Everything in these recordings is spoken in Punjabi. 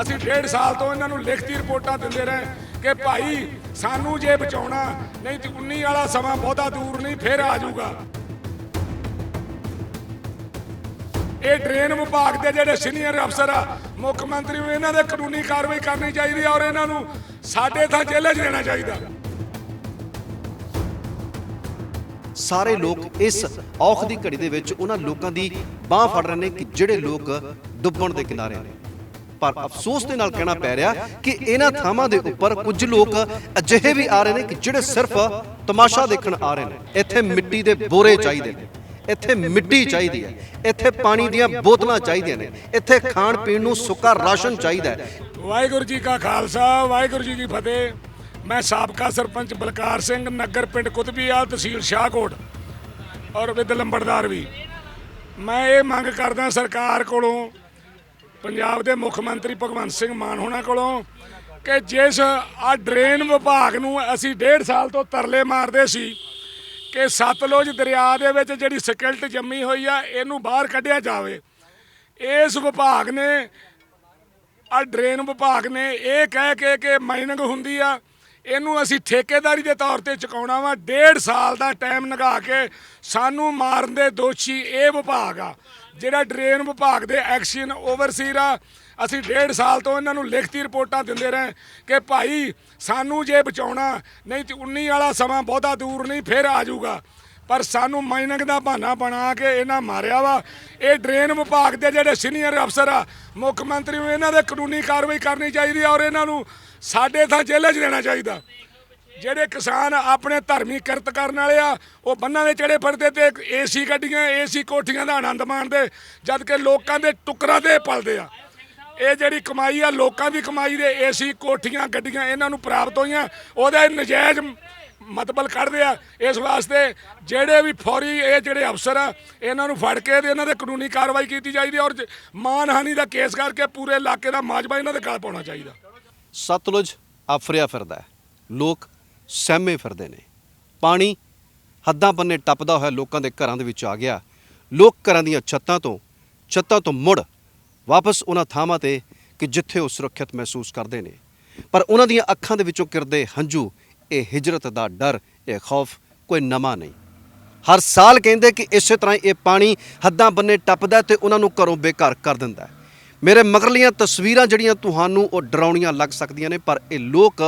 ਅਸੀਂ ਡੇਢ ਸਾਲ ਤੋਂ ਇਹਨਾਂ ਨੂੰ ਲਿਖਤੀ ਰਿਪੋਰਟਾਂ ਦਿੰਦੇ ਰਹੇ ਕਿ ਭਾਈ ਸਾਨੂੰ ਜੇ ਬਚਾਉਣਾ, ਨਹੀਂ ਤੇ 19 ਵਾਲਾ ਸਮਾਂ ਬਹੁਤਾ ਦੂਰ ਨਹੀਂ, ਫਿਰ ਆ ਜਾਊਗਾ। ਇਹ ਡਰੇਨ ਵਿਭਾਗ ਦੇ ਜਿਹੜੇ ਸੀਨੀਅਰ ਅਫਸਰ ਆ, ਮੁੱਖ ਮੰਤਰੀ ਨੂੰ ਇਹਨਾਂ ਦੇ ਕਾਨੂੰਨੀ ਕਾਰਵਾਈ ਕਰਨੀ ਚਾਹੀਦੀ ਹੈ ਔਰ ਇਹਨਾਂ ਨੂੰ ਸਾਡੇ ਥਾਂ ਜੇਲ੍ਹ 'ਚ ਦੇਣਾ ਚਾਹੀਦਾ। ਸਾਰੇ ਲੋਕ ਇਸ ਔਖ ਦੀ ਘੜੀ ਦੇ ਵਿੱਚ ਉਹਨਾਂ ਲੋਕਾਂ ਦੀ ਬਾਹ ਫੜ ਰਹੇ ਨੇ ਕਿ ਜਿਹੜੇ ਲੋਕ ਡੁੱਬਣ ਦੇ ਕਿਨਾਰੇ ਨੇ। ਪਰ ਅਫਸੋਸ ਦੇ ਨਾਲ ਕਹਿਣਾ ਪੈ ਰਿਹਾ ਕਿ ਇਹਨਾਂ ਥਾਵਾਂ ਦੇ ਉੱਪਰ ਕੁਝ ਲੋਕ ਅਜਿਹੇ ਵੀ ਆ ਰਹੇ ਨੇ ਕਿ ਜਿਹੜੇ ਸਿਰਫ ਤਮਾਸ਼ਾ ਦੇਖਣ ਆ ਰਹੇ ਨੇ। ਇੱਥੇ ਮਿੱਟੀ ਦੇ ਬੋਰੇ ਚਾਹੀਦੇ ਨੇ। ਇੱਥੇ ਮਿੱਟੀ ਚਾਹੀਦੀ ਹੈ। ਇੱਥੇ ਪਾਣੀ ਦੀਆਂ ਬੋਤਲਾਂ ਚਾਹੀਦੀਆਂ ਨੇ। ਇੱਥੇ ਖਾਣ ਪੀਣ ਨੂੰ ਸੁੱਕਾ ਰਾਸ਼ਨ ਚਾਹੀਦਾ ਹੈ। ਵਾਹਿਗੁਰੂ ਜੀ ਕਾ ਖਾਲਸਾ, ਵਾਹਿਗੁਰੂ ਜੀ ਕੀ ਫਤਿਹ। ਮੈਂ ਸਾਬਕਾ ਸਰਪੰਚ ਬਲਕਾਰ ਸਿੰਘ, ਨਗਰ ਪਿੰਡ ਕੁਤਬੀਆਲ ਤਹਿਸੀਲ ਸ਼ਾਹਕੋਟ ਔਰ ਵਿਦ ਲੰਬੜਦਾਰ ਵੀ। ਮੈਂ ਇਹ ਮੰਗ ਕਰਦਾ ਸਰਕਾਰ ਕੋਲੋਂ ਪੰਜਾਬ ਦੇ ਮੁੱਖ ਮੰਤਰੀ ਭਗਵੰਤ ਸਿੰਘ ਮਾਨ ਹੋਣਾ ਕੋਲੋਂ ਕਿ ਜਿਸ ਆ ਡਰੇਨ ਵਿਭਾਗ ਨੂੰ ਅਸੀਂ ਡੇਢ ਸਾਲ ਤੋਂ ਤਰਲੇ ਮਾਰਦੇ ਸੀ ਕਿ ਸਤਲੁਜ ਦਰਿਆ ਦੇ ਵਿੱਚ ਜਿਹੜੀ ਸਕਿਲਟ ਜੰਮੀ ਹੋਈ ਆ, ਇਹਨੂੰ ਬਾਹਰ ਕੱਢਿਆ ਜਾਵੇ। ਇਸ ਵਿਭਾਗ ਨੇ, ਆ ਡਰੇਨ ਵਿਭਾਗ ਨੇ ਇਹ ਕਹਿ ਕੇ ਕਿ ਮਾਈਨਿੰਗ ਹੁੰਦੀ ਆ, ਇਹਨੂੰ ਅਸੀਂ ਠੇਕੇਦਾਰੀ ਦੇ ਤੌਰ ਤੇ ਚੁਕਾਉਣਾ ਵਾ। ਡੇਢ ਸਾਲ ਦਾ ਟਾਈਮ ਲਗਾ ਕੇ ਸਾਨੂੰ ਮਾਰਨ ਦੇ ਦੋਸ਼ੀ ਇਹ ਵਿਭਾਗ ਆ। ਜਿਹੜਾ ਡਰੇਨ ਵਿਭਾਗ ਦੇ ਐਕਸ਼ਨ ਓਵਰਸੀਰ ਆ, ਅਸੀਂ ਡੇਢ ਸਾਲ ਤੋਂ ਇਹਨਾਂ ਨੂੰ ਲਿਖਤੀ ਰਿਪੋਰਟਾਂ ਦਿੰਦੇ ਰਹੇ ਕਿ ਭਾਈ ਸਾਨੂੰ ਜੇ ਬਚਾਉਣਾ, ਨਹੀਂ ਤੇ 19 ਵਾਲਾ ਸਮਾਂ ਬਹੁਤਾ ਦੂਰ ਨਹੀਂ, ਫਿਰ ਆ ਜਾਊਗਾ। ਪਰ ਸਾਨੂੰ ਮਾਈਨਿੰਗ ਦਾ ਬਹਾਨਾ ਬਣਾ ਕੇ ਇਹਨਾਂ ਮਾਰਿਆ ਵਾ। ਇਹ ਡਰੇਨ ਵਿਭਾਗ ਦੇ ਜਿਹੜੇ ਸੀਨੀਅਰ ਅਫਸਰ ਆ, ਮੁੱਖ ਮੰਤਰੀ ਨੂੰ ਇਹਨਾਂ ਦੇ ਕਾਨੂੰਨੀ ਕਾਰਵਾਈ ਕਰਨੀ ਚਾਹੀਦੀ ਔਰ ਇਹਨਾਂ ਨੂੰ ਸਾਡੇ ਥਾਂ ਜੇਲ੍ਹ 'ਚ ਦੇਣਾ ਚਾਹੀਦਾ। ਜਿਹੜੇ ਕਿਸਾਨ ਆਪਣੇ ਧਰਮੀ ਕਿਰਤ ਕਰਨ ਵਾਲੇ ਆ, ਉਹ ਬੰਨਾਂ ਦੇ ਚੜੇ ਫਿਰਦੇ ਤੇ ਏਸੀ ਗੱਡੀਆਂ ਏਸੀ ਕੋਠੀਆਂ ਦਾ ਆਨੰਦ ਮਾਣਦੇ, ਜਦ ਕਿ ਲੋਕਾਂ ਦੇ ਟੁਕਰਾਂ ਤੇ ਪਲਦੇ ਆ। ਇਹ ਜਿਹੜੀ ਕਮਾਈ ਆ, ਲੋਕਾਂ ਦੀ ਕਮਾਈ ਦੇ ਏਸੀ ਕੋਠੀਆਂ, ਗੱਡੀਆਂ ਇਹਨਾਂ ਨੂੰ ਪ੍ਰਾਪਤ ਹੋਈਆਂ, ਉਹਦਾ ਨਜਾਇਜ਼ ਮਤਬਲ ਕੱਢਦੇ ਆ। ਇਸ ਵਾਸਤੇ ਜਿਹੜੇ ਵੀ ਫੌਰੀ ਇਹ ਜਿਹੜੇ ਅਫਸਰ ਆ, ਇਹਨਾਂ ਨੂੰ ਫੜ ਕੇ ਤੇ ਇਹਨਾਂ ਦੇ ਕਾਨੂੰਨੀ ਕਾਰਵਾਈ ਕੀਤੀ ਚਾਹੀਦੀ ਔਰ ਜ- ਮਾਨਹਾਨੀ ਦਾ ਕੇਸ ਕਰਕੇ ਪੂਰੇ ਇਲਾਕੇ ਦਾ ਮਾਜਬਾ ਇਹਨਾਂ ਦੇ ਗਲ ਪਾਉਣਾ ਚਾਹੀਦਾ। ਸਤਲੁਜ ਆਫਰਿਆ ਫਿਰਦਾ ਲੋਕ ਸਹਿਮੇ ਫਿਰਦੇ ਨੇ। ਪਾਣੀ ਹੱਦਾਂ ਬੰਨੇ ਟੱਪਦਾ ਹੋਇਆ ਲੋਕਾਂ ਦੇ ਘਰਾਂ ਦੇ ਵਿੱਚ ਆ ਗਿਆ। ਲੋਕ ਘਰਾਂ ਦੀਆਂ ਛੱਤਾਂ ਤੋਂ ਛੱਤਾਂ ਤੋਂ ਮੁੜ ਵਾਪਸ ਉਹਨਾਂ ਥਾਵਾਂ ਤੇ ਕਿ ਜਿੱਥੇ ਉਹ ਸੁਰੱਖਿਅਤ ਮਹਿਸੂਸ ਕਰਦੇ ਨੇ। ਪਰ ਉਹਨਾਂ ਦੀਆਂ ਅੱਖਾਂ ਦੇ ਵਿੱਚੋਂ ਕਿਰਦੇ ਹੰਝੂ, ਇਹ ਹਿਜਰਤ ਦਾ ਡਰ, ਇਹ ਖੌਫ ਕੋਈ ਨਵਾਂ ਨਹੀਂ। ਹਰ ਸਾਲ ਕਹਿੰਦੇ ਕਿ ਇਸੇ ਤਰ੍ਹਾਂ ਹੀ ਇਹ ਪਾਣੀ ਹੱਦਾਂ ਬੰਨੇ ਟੱਪਦਾ ਤੇ ਉਹਨਾਂ ਨੂੰ ਘਰੋਂ ਬੇਘਰ ਕਰ ਦਿੰਦਾ ਮੇਰੇ ਮਗਰਲੀਆਂ ਤਸਵੀਰਾਂ ਜਿਹੜੀਆਂ ਤੁਹਾਨੂੰ ਉਹ ਡਰਾਉਣੀਆਂ ਲੱਗ ਸਕਦੀਆਂ ਨੇ, ਪਰ ਇਹ ਲੋਕ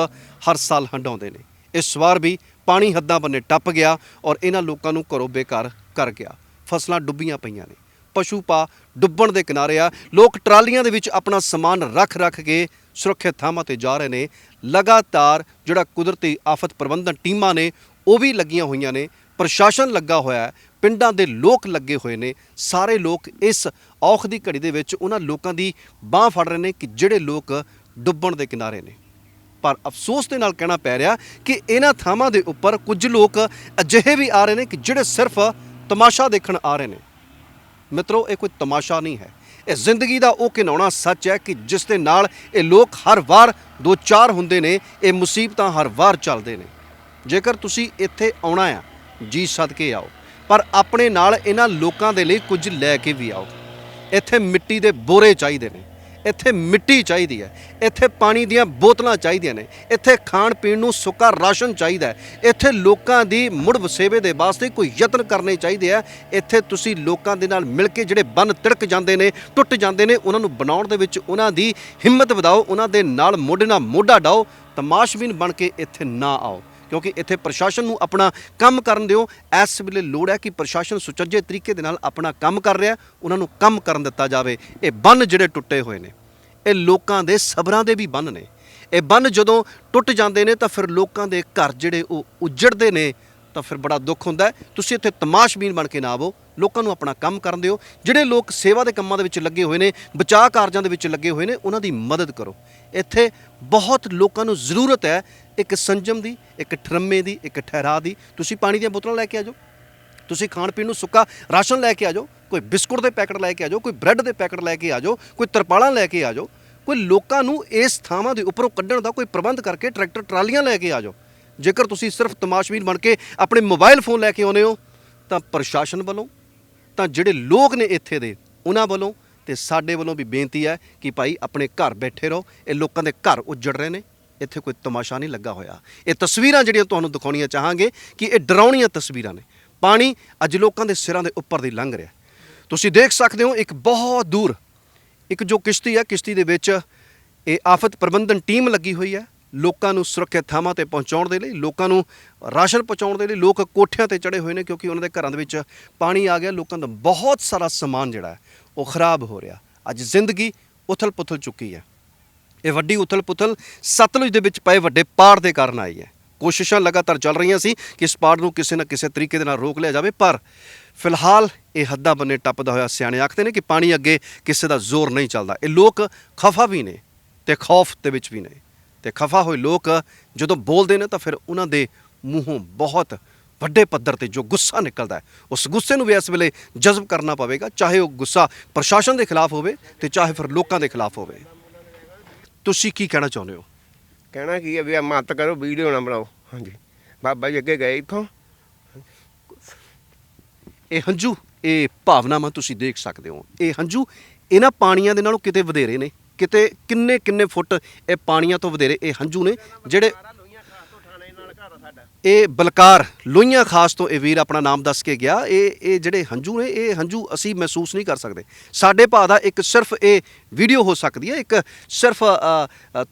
ਹਰ ਸਾਲ ਹੰਡਾਉਂਦੇ ਨੇ। ਇਸ ਵਾਰ ਵੀ ਪਾਣੀ ਹੱਦਾਂ ਬੰਨੇ ਟੱਪ ਗਿਆ ਔਰ ਇਹਨਾਂ ਲੋਕਾਂ ਨੂੰ ਘਰੋਂ ਬੇਕਾਰ ਕਰ ਗਿਆ। ਫਸਲਾਂ ਡੁੱਬੀਆਂ ਪਈਆਂ ਨੇ। ਪਸ਼ੂ ਪਾ ਡੁੱਬਣ ਦੇ ਕਿਨਾਰੇ ਆ, ਲੋਕ ਟਰਾਲੀਆਂ ਦੇ ਵਿੱਚ ਆਪਣਾ ਸਮਾਨ ਰੱਖ ਰੱਖ ਕੇ ਸੁਰੱਖਿਅਤ ਥਾਵਾਂ ਤੇ ਜਾ ਰਹੇ ਨੇ। ਲਗਾਤਾਰ ਜਿਹੜਾ ਕੁਦਰਤੀ ਆਫਤ ਪ੍ਰਬੰਧਨ ਟੀਮਾਂ ਨੇ, ਉਹ ਵੀ ਲੱਗੀਆਂ ਹੋਈਆਂ ਨੇ। ਪ੍ਰਸ਼ਾਸਨ ਲੱਗਾ ਹੋਇਆ ਹੈ, ਪਿੰਡਾਂ ਦੇ ਲੋਕ ਲੱਗੇ ਹੋਏ ਨੇ। ਸਾਰੇ ਲੋਕ ਇਸ ਔਖ ਦੀ ਘੜੀ ਦੇ ਵਿੱਚ ਉਹਨਾਂ ਲੋਕਾਂ ਦੀ ਬਾਹ ਫੜ ਰਹੇ ਨੇ ਕਿ ਜਿਹੜੇ ਲੋਕ ਡੁੱਬਣ ਦੇ ਕਿਨਾਰੇ ਨੇ। ਪਰ ਅਫਸੋਸ ਦੇ ਨਾਲ ਕਹਿਣਾ ਪੈ ਰਿਹਾ ਕਿ ਇਹਨਾਂ ਥਾਵਾਂ ਦੇ ਉੱਪਰ ਕੁਝ ਲੋਕ ਅਜਿਹੇ ਵੀ ਆ ਰਹੇ ਨੇ ਕਿ ਜਿਹੜੇ ਸਿਰਫ ਤਮਾਸ਼ਾ ਦੇਖਣ ਆ ਰਹੇ ਨੇ। ਮਿੱਤਰੋ, ਇਹ ਕੋਈ ਤਮਾਸ਼ਾ ਨਹੀਂ ਹੈ। ਇਹ ਜ਼ਿੰਦਗੀ ਦਾ ਉਹ ਘਿਨਾਉਣਾ ਸੱਚ ਹੈ ਕਿ ਜਿਸ ਦੇ ਨਾਲ ਇਹ ਲੋਕ ਹਰ ਵਾਰ ਦੋ ਚਾਰ ਹੁੰਦੇ ਨੇ, ਇਹ ਮੁਸੀਬਤਾਂ ਹਰ ਵਾਰ ਚੱਲਦੇ ਨੇ। ਜੇਕਰ ਤੁਸੀਂ ਇੱਥੇ ਆਉਣਾ ਆ, ਜੀ ਸਦਕੇ ਆਓ, ਪਰ ਆਪਣੇ ਨਾਲ ਇਹਨਾਂ ਲੋਕਾਂ ਦੇ ਲਈ ਕੁਝ ਲੈ ਕੇ ਵੀ ਆਓ। ਇੱਥੇ ਮਿੱਟੀ ਦੇ ਬੋਰੇ ਚਾਹੀਦੇ ਨੇ। ਇੱਥੇ ਮਿੱਟੀ ਚਾਹੀਦੀ ਹੈ। ਇੱਥੇ ਪਾਣੀ ਦੀਆਂ ਬੋਤਲਾਂ ਚਾਹੀਦੀਆਂ ਨੇ। ਇੱਥੇ ਖਾਣ ਪੀਣ ਨੂੰ ਸੁੱਕਾ ਰਾਸ਼ਨ ਚਾਹੀਦਾ ਹੈ। ਇੱਥੇ ਲੋਕਾਂ ਦੀ ਮੁੜ ਵਸੇਵੇ ਦੇ ਵਾਸਤੇ ਕੋਈ ਯਤਨ ਕਰਨੇ ਚਾਹੀਦੇ ਆ। ਇੱਥੇ ਤੁਸੀਂ ਲੋਕਾਂ ਦੇ ਨਾਲ ਮਿਲ ਕੇ ਜਿਹੜੇ ਬੰਨ ਤਿੜਕ ਜਾਂਦੇ ਨੇ, ਟੁੱਟ ਜਾਂਦੇ ਨੇ, ਉਹਨਾਂ ਨੂੰ ਬਣਾਉਣ ਦੇ ਵਿੱਚ ਉਹਨਾਂ ਦੀ ਹਿੰਮਤ ਵਧਾਓ, ਉਹਨਾਂ ਦੇ ਨਾਲ ਮੋਢੇ ਨਾਲ ਮੋਢਾ ਡਾਓ, ਤਮਾਸ਼ਬੀਨ ਬਣ ਕੇ ਇੱਥੇ ਨਾ ਆਓ। ਕਿਉਂਕਿ ਇੱਥੇ ਪ੍ਰਸ਼ਾਸਨ ਨੂੰ ਆਪਣਾ ਕੰਮ ਕਰਨ ਦਿਓ। ਇਸ ਵੇਲੇ ਲੋੜ ਹੈ ਕਿ ਪ੍ਰਸ਼ਾਸਨ ਸੁਚੱਜੇ ਤਰੀਕੇ ਦੇ ਨਾਲ ਆਪਣਾ ਕੰਮ ਕਰ ਰਿਹਾ ਉਹਨਾਂ ਨੂੰ ਕੰਮ ਕਰਨ ਦਿੱਤਾ ਜਾਵੇ। ਇਹ ਬੰਨ ਜਿਹੜੇ ਟੁੱਟੇ ਹੋਏ ਨੇ, ਇਹ ਲੋਕਾਂ ਦੇ ਸਬਰਾਂ ਦੇ ਵੀ ਬੰਨ ਨੇ। ਇਹ ਬੰਨ ਜਦੋਂ ਟੁੱਟ ਜਾਂਦੇ ਨੇ ਤਾਂ ਫਿਰ ਲੋਕਾਂ ਦੇ ਘਰ ਜਿਹੜੇ ਉਹ ਉਜੜਦੇ ਨੇ ਤਾਂ ਫਿਰ ਬੜਾ ਦੁੱਖ ਹੁੰਦਾ ਤੁਸੀਂ ਇੱਥੇ ਤਮਾਸ਼ਬੀਨ ਬਣ ਕੇ ਨਾ ਆਵੋ। ਲੋਕਾਂ ਨੂੰ ਆਪਣਾ ਕੰਮ ਕਰਨ ਦਿਓ। ਜਿਹੜੇ ਲੋਕ ਸੇਵਾ ਦੇ ਕੰਮਾਂ ਦੇ ਵਿੱਚ ਲੱਗੇ ਹੋਏ ਨੇ, ਬਚਾਅ ਕਾਰਜਾਂ ਦੇ ਵਿੱਚ ਲੱਗੇ ਹੋਏ ਨੇ, ਉਹਨਾਂ ਦੀ ਮਦਦ ਕਰੋ। ਇੱਥੇ ਬਹੁਤ ਲੋਕਾਂ ਨੂੰ ਜ਼ਰੂਰਤ ਹੈ ਇੱਕ ਸੰਜਮ ਦੀ, ਇੱਕ ਠਰਮੇ ਦੀ, ਇੱਕ ਠਹਿਰਾ ਦੀ। ਤੁਸੀਂ ਪਾਣੀ ਦੀਆਂ ਬੋਤਲਾਂ ਲੈ ਕੇ ਆ ਜਾਓ। ਤੁਸੀਂ ਖਾਣ ਪੀਣ ਨੂੰ ਸੁੱਕਾ ਰਾਸ਼ਨ ਲੈ ਕੇ ਆ ਜਾਓ। ਕੋਈ ਬਿਸਕੁਟ ਦੇ ਪੈਕਟ ਲੈ ਕੇ ਆ ਜਾਓ, ਕੋਈ ਬ੍ਰੈਡ ਦੇ ਪੈਕਟ ਲੈ ਕੇ ਆ ਜਾਓ, ਕੋਈ ਤਰਪਾਲਾਂ ਲੈ ਕੇ ਆ ਜਾਓ। ਕੋਈ ਲੋਕਾਂ ਨੂੰ ਇਸ ਥਾਵਾਂ ਦੇ ਉੱਪਰੋਂ ਕੱਢਣ ਦਾ ਕੋਈ ਪ੍ਰਬੰਧ ਕਰਕੇ ਟਰੈਕਟਰ, ਟਰਾਲੀਆਂ ਲੈ ਕੇ ਆ ਜਾਓ। ਜੇਕਰ ਤੁਸੀਂ ਸਿਰਫ ਤਮਾਸ਼ਬੀਨ ਬਣ ਕੇ ਆਪਣੇ ਮੋਬਾਈਲ ਫੋਨ ਲੈ ਕੇ ਆਉਨੇ ਹੋ, ਤਾਂ ਪ੍ਰਸ਼ਾਸਨ ਵੱਲੋਂ, ਤਾਂ ਜਿਹੜੇ ਲੋਕ ਨੇ ਇੱਥੇ ਦੇ, ਉਹਨਾਂ ਵੱਲੋਂ ਤੇ ਸਾਡੇ ਵੱਲੋਂ ਵੀ ਬੇਨਤੀ ਹੈ ਕਿ ਭਾਈ ਆਪਣੇ ਘਰ ਬੈਠੇ ਰਹੋ। ਇਹ ਲੋਕਾਂ ਦੇ ਘਰ ਉੱਜੜ ਰਹੇ ਨੇ। ਇੱਥੇ ਕੋਈ ਤਮਾਸ਼ਾ ਨਹੀਂ ਲੱਗਾ ਹੋਇਆ। ਇਹ ਤਸਵੀਰਾਂ ਜਿਹੜੀਆਂ ਤੁਹਾਨੂੰ ਦਿਖਾਉਣੀਆਂ ਚਾਹਾਂਗੇ ਕਿ ਇਹ ਡਰਾਉਣੀਆਂ ਤਸਵੀਰਾਂ ਨੇ। ਪਾਣੀ ਅੱਜ ਲੋਕਾਂ ਦੇ ਸਿਰਾਂ ਦੇ ਉੱਪਰ ਦੀ ਲੰਘ ਰਿਹਾ। ਤੁਸੀਂ ਦੇਖ ਸਕਦੇ ਹੋ ਇੱਕ ਬਹੁਤ ਦੂਰ, ਇੱਕ ਜੋ ਕਿਸ਼ਤੀ ਹੈ ਕਿਸ਼ਤੀ ਦੇ ਵਿੱਚ ਇਹ ਆਫਤ ਪ੍ਰਬੰਧਨ ਟੀਮ ਲੱਗੀ ਹੋਈ ਹੈ। ਲੋਕਾਂ ਨੂੰ ਸੁਰੱਖਿਅਤ ਥਾਵਾਂ ਤੇ ਪਹੁੰਚਾਉਣ ਦੇ ਲਈ, ਲੋਕਾਂ ਨੂੰ ਰਾਸ਼ਨ ਪਹੁੰਚਾਉਣ ਦੇ ਲਈ ਲੋਕ ਕੋਠਿਆਂ ਤੇ ਚੜੇ ਹੋਏ ਨੇ ਕਿਉਂਕਿ ਉਹਨਾਂ ਦੇ ਘਰਾਂ ਦੇ ਵਿੱਚ ਪਾਣੀ ਆ ਗਿਆ। ਲੋਕਾਂ ਦਾ ਬਹੁਤ ਸਾਰਾ ਸਮਾਨ ਜਿਹੜਾ ਉਹ ਖਰਾਬ ਹੋ ਰਿਹਾ। ਅੱਜ ਜ਼ਿੰਦਗੀ ਉਥਲ-ਪੁਥਲ ਚੁੱਕੀ ਹੈ। ਇਹ ਵੱਡੀ ਉਥਲ-ਪੁਥਲ ਸਤਲੁਜ ਦੇ ਵਿੱਚ ਪਏ ਵੱਡੇ ਪਾੜ ਦੇ ਕਾਰਨ ਆਈ ਹੈ। ਕੋਸ਼ਿਸ਼ਾਂ ਲਗਾਤਾਰ ਚੱਲ ਰਹੀਆਂ ਸੀ ਕਿ ਇਸ ਪਾੜ ਨੂੰ ਕਿਸੇ ਨਾ ਕਿਸੇ ਤਰੀਕੇ ਦੇ ਨਾਲ ਰੋਕ ਲਿਆ ਜਾਵੇ, ਪਰ ਫਿਲਹਾਲ ਇਹ ਹੱਦਾਂ ਬੰਨੇ ਟੱਪਦਾ ਹੋਇਆ ਸਿਆਣੇ ਆਖਦੇ ਨੇ ਕਿ ਪਾਣੀ ਅੱਗੇ ਕਿਸੇ ਦਾ ਜ਼ੋਰ ਨਹੀਂ ਚੱਲਦਾ। ਇਹ ਲੋਕ ਖਫਾ ਵੀ ਨੇ ਤੇ ਖੌਫ ਦੇ ਵਿੱਚ ਵੀ ਨੇ। ਤੇ ਖਫਾ ਹੋਏ ਲੋਕ ਜਦੋਂ ਬੋਲਦੇ ਨੇ ਤਾਂ ਫਿਰ ਉਹਨਾਂ ਦੇ ਮੂੰਹੋਂ ਬਹੁਤ ਵੱਡੇ ਪੱਧਰ ਤੇ ਜੋ ਗੁੱਸਾ ਨਿਕਲਦਾ ਉਸ ਗੁੱਸੇ ਨੂੰ ਵੀ ਇਸ ਵੇਲੇ ਜਜ਼ਬ ਕਰਨਾ ਪਵੇਗਾ, ਚਾਹੇ ਉਹ ਗੁੱਸਾ ਪ੍ਰਸ਼ਾਸਨ ਦੇ ਖਿਲਾਫ ਹੋਵੇ ਤੇ ਚਾਹੇ ਫਿਰ ਲੋਕਾਂ ਦੇ ਖਿਲਾਫ ਹੋਵੇ। ਤੁਸੀਂ ਕੀ ਕਹਿਣਾ ਚਾਹੁੰਦੇ ਹੋ? ਕਹਿਣਾ ਕੀ ਹੈ ਵੀ ਆ ਮਤ ਕਰੋ ਵੀਡੀਓ ਨਾ ਬਣਾਓ। ਹਾਂਜੀ। ਬਾਬਾ ਜੀ ਅੱਗੇ ਗਏ ਇੱਥੋਂ। ਇਹ ਹੰਝੂ ਇਹ ਭਾਵਨਾਵਾਂ ਤੁਸੀਂ ਦੇਖ ਸਕਦੇ ਹੋ। ਇਹ ਹੰਝੂ ਇਹਨਾਂ ਪਾਣੀਆਂ ਦੇ ਨਾਲੋਂ ਕਿਤੇ ਵਧੇਰੇ ਨੇ। ਕਿਤੇ ਕਿੰਨੇ ਕਿੰਨੇ ਫੁੱਟ ਇਹ ਪਾਣੀਆਂ ਤੋਂ ਵਧੇਰੇ ਇਹ ਹੰਝੂ ਨੇ ਜਿਹੜੇ ਇਹ ਬਲਕਾਰ ਲੋਹੀਆਂ ਖਾਸ ਤੋਂ ਇਹ ਵੀਰ ਆਪਣਾ ਨਾਮ ਦੱਸ ਕੇ ਗਿਆ। ਇਹ ਇਹ ਜਿਹੜੇ ਹੰਝੂ ਨੇ ਇਹ ਹੰਝੂ ਅਸੀਂ ਮਹਿਸੂਸ ਨਹੀਂ ਕਰ ਸਕਦੇ। ਸਾਡੇ ਭਾ ਦਾ ਇੱਕ ਸਿਰਫ ਇਹ ਵੀਡੀਓ ਹੋ ਸਕਦੀ ਹੈ। ਇੱਕ ਸਿਰਫ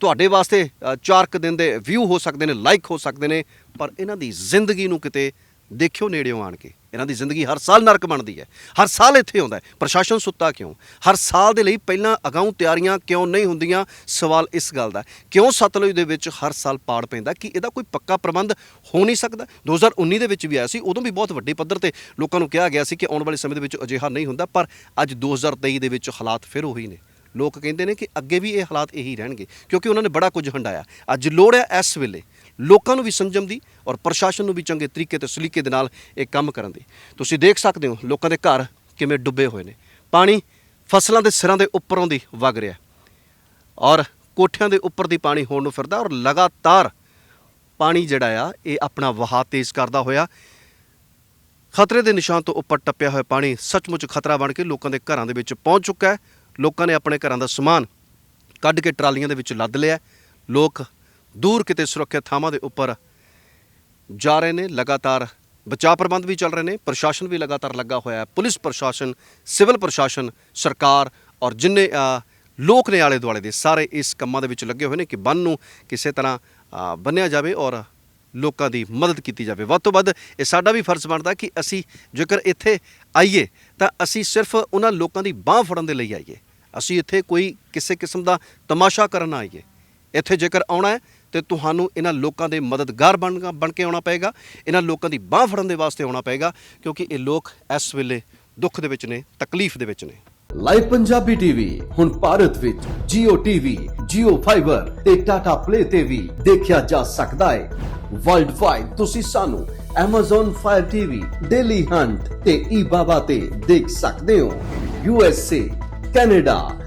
ਤੁਹਾਡੇ ਵਾਸਤੇ ਅ, ਚਾਰ ਕੁ ਦਿਨ ਦੇ ਵਿਊ ਹੋ ਸਕਦੇ ਨੇ ਲਾਈਕ ਹੋ ਸਕਦੇ ਨੇ। ਪਰ ਇਹਨਾਂ ਦੀ ਜ਼ਿੰਦਗੀ ਨੂੰ ਕਿਤੇ ਦੇਖਿਓ ਨੇੜਿਓਂ ਆਣ ਕੇ। ਇਹਨਾਂ ਦੀ ਜ਼ਿੰਦਗੀ ਹਰ ਸਾਲ ਨਰਕ ਬਣਦੀ ਹੈ, ਹਰ ਸਾਲ ਇੱਥੇ ਆਉਂਦਾ ਪ੍ਰਸ਼ਾਸਨ ਸੁੱਤਾ ਕਿਉਂ? ਹਰ ਸਾਲ ਦੇ ਲਈ ਪਹਿਲਾਂ ਅਗਾਊਂ ਤਿਆਰੀਆਂ ਕਿਉਂ ਨਹੀਂ ਹੁੰਦੀਆਂ? ਸਵਾਲ ਇਸ ਗੱਲ ਦਾ ਕਿਉਂ ਸਤਲੁਜ ਦੇ ਵਿੱਚ ਹਰ ਸਾਲ ਪਾੜ ਪੈਂਦਾ ਕਿ ਇਹਦਾ ਕੋਈ ਪੱਕਾ ਪ੍ਰਬੰਧ ਹੋ ਨਹੀਂ ਸਕਦਾ? 2019 ਦੇ ਵਿੱਚ ਵੀ ਆਇਆ ਸੀ, ਉਦੋਂ ਵੀ ਬਹੁਤ ਵੱਡੇ ਪੱਧਰ ਤੇ ਲੋਕਾਂ ਨੂੰ ਕਿਹਾ ਗਿਆ ਸੀ ਕਿ ਆਉਣ ਵਾਲੇ ਸਮੇਂ ਦੇ ਵਿੱਚ ਅਜਿਹਾ ਨਹੀਂ ਹੁੰਦਾ, ਪਰ ਅੱਜ 2023 ਦੇ ਵਿੱਚ ਹਾਲਾਤ ਫਿਰ ਉਹੀ ਨੇ। ਲੋਕ ਕਹਿੰਦੇ ਨੇ ਕਿ ਅੱਗੇ ਵੀ ਇਹ ਹਾਲਾਤ ਇਹੀ ਰਹਿਣਗੇ, ਕਿਉਂਕਿ ਉਹਨਾਂ ਨੇ ਬੜਾ ਕੁਝ ਹੰਡਾਇਆ। ਅੱਜ ਲੋੜ ਹੈ ਇਸ ਵੇਲੇ ਲੋਕਾਂ ਨੂੰ ਵੀ ਸਮਝਣ ਦੀ ਔਰ ਪ੍ਰਸ਼ਾਸਨ ਨੂੰ ਵੀ ਚੰਗੇ ਤਰੀਕੇ ਤੇ ਸਲੀਕੇ ਦੇ ਨਾਲ ਇਹ ਕੰਮ ਕਰਨ ਦੀ। ਤੁਸੀਂ ਦੇਖ ਸਕਦੇ ਹੋ ਲੋਕਾਂ ਦੇ ਘਰ ਕਿਵੇਂ ਡੁੱਬੇ ਹੋਏ ਨੇ। ਪਾਣੀ ਫਸਲਾਂ ਦੇ ਸਿਰਾਂ ਦੇ ਉੱਪਰੋਂ ਦੀ ਵਗ ਰਿਹਾ ਔਰ ਕੋਠਿਆਂ ਦੇ ਉੱਪਰ ਦੀ ਪਾਣੀ ਹੋਣ ਨੂੰ ਫਿਰਦਾ ਔਰ ਲਗਾਤਾਰ ਪਾਣੀ ਜਿਹੜਾ ਆ, ਇਹ ਆਪਣਾ ਵਹਾਅ ਤੇਜ਼ ਕਰਦਾ ਹੋਇਆ। ਖਤਰੇ ਦੇ ਨਿਸ਼ਾਨ ਤੋਂ ਉੱਪਰ ਟੱਪਿਆ ਹੋਇਆ ਪਾਣੀ ਸੱਚਮੁੱਚ ਖਤਰਾ ਬਣ ਕੇ ਲੋਕਾਂ ਦੇ ਘਰਾਂ ਦੇ ਵਿੱਚ ਪਹੁੰਚ ਚੁੱਕਾ ਹੈ। ਲੋਕਾਂ ਨੇ ਆਪਣੇ ਘਰਾਂ ਦਾ ਸਮਾਨ ਕੱਢ ਕੇ ਟਰਾਲੀਆਂ ਦੇ ਵਿੱਚ ਲੱਦ ਲਿਆ ਲੋਕ ਦੂਰ ਕਿਤੇ ਸੁਰੱਖਿਅਤ ਥਾਵਾਂ ਦੇ ਉੱਪਰ ਜਾ ਰਹੇ ਨੇ, ਲਗਾਤਾਰ ਬਚਾਅ ਪ੍ਰਬੰਧ ਵੀ ਚੱਲ ਰਹੇ ਨੇ, ਪ੍ਰਸ਼ਾਸਨ ਵੀ ਲਗਾਤਾਰ ਲੱਗਾ ਹੋਇਆ ਹੈ। ਪੁਲਿਸ ਪ੍ਰਸ਼ਾਸਨ, ਸਿਵਲ ਪ੍ਰਸ਼ਾਸਨ, ਸਰਕਾਰ ਔਰ ਜਿੰਨੇ ਲੋਕ ਨੇ ਆਲੇ ਦੁਆਲੇ ਦੇ, ਸਾਰੇ ਇਸ ਕੰਮਾਂ ਦੇ ਵਿੱਚ ਲੱਗੇ ਹੋਏ ਨੇ ਕਿ ਬੰਨ ਨੂੰ ਕਿਸੇ ਤਰ੍ਹਾਂ ਬੰਨਿਆ ਜਾਵੇ ਔਰ ਲੋਕਾਂ ਦੀ ਮਦਦ ਕੀਤੀ ਜਾਵੇ। ਵੱਧ ਤੋਂ ਵੱਧ ਇਹ ਸਾਡਾ ਵੀ ਫਰਜ਼ ਬਣਦਾ ਕਿ ਅਸੀਂ ਜੇਕਰ ਇੱਥੇ ਆਈਏ ਤਾਂ ਅਸੀਂ ਸਿਰਫ ਉਹਨਾਂ ਲੋਕਾਂ ਦੀ ਬਾਹ ਫੜਨ ਦੇ ਲਈ ਆਈਏ। ਅਸੀਂ ਇੱਥੇ ਕੋਈ ਕਿਸੇ ਕਿਸਮ ਦਾ ਤਮਾਸ਼ਾ ਕਰਨ ਨਾ ਆਈਏ। ਇੱਥੇ ਜੇਕਰ ਆਉਣਾ ਹੈ ਤੇ ਤੁਹਾਨੂੰ ਇਹਨਾਂ ਲੋਕਾਂ ਦੇ ਮਦਦਗਾਰ ਬਣ ਬਣ ਕੇ ਆਉਣਾ ਪਏਗਾ। ਇਹਨਾਂ ਲੋਕਾਂ ਦੀ ਬਾਹ ਫੜਨ ਦੇ ਵਾਸਤੇ ਆਉਣਾ ਪਏਗਾ ਕਿਉਂਕਿ ਇਹ ਲੋਕ ਇਸ ਵੇਲੇ ਦੁੱਖ ਦੇ ਵਿੱਚ ਨੇ ਤਕਲੀਫ ਦੇ ਵਿੱਚ ਨੇ। ਲਾਈਵ ਪੰਜਾਬੀ ਟੀਵੀ ਹੁਣ ਭਾਰਤ ਵਿੱਚ Jio TV, Jio Fiber ਤੇ Tata Play ਤੇ ਵੀ ਦੇਖਿਆ ਜਾ ਸਕਦਾ ਹੈ ਵਰਲਡ ਵਾਈਡ ਤੁਸੀਂ ਸਾਨੂੰ Amazon Fire TV, Daily Hunt ਤੇ eBaba ਤੇ ਦੇਖ ਸਕਦੇ ਹੋ। USA, Canada,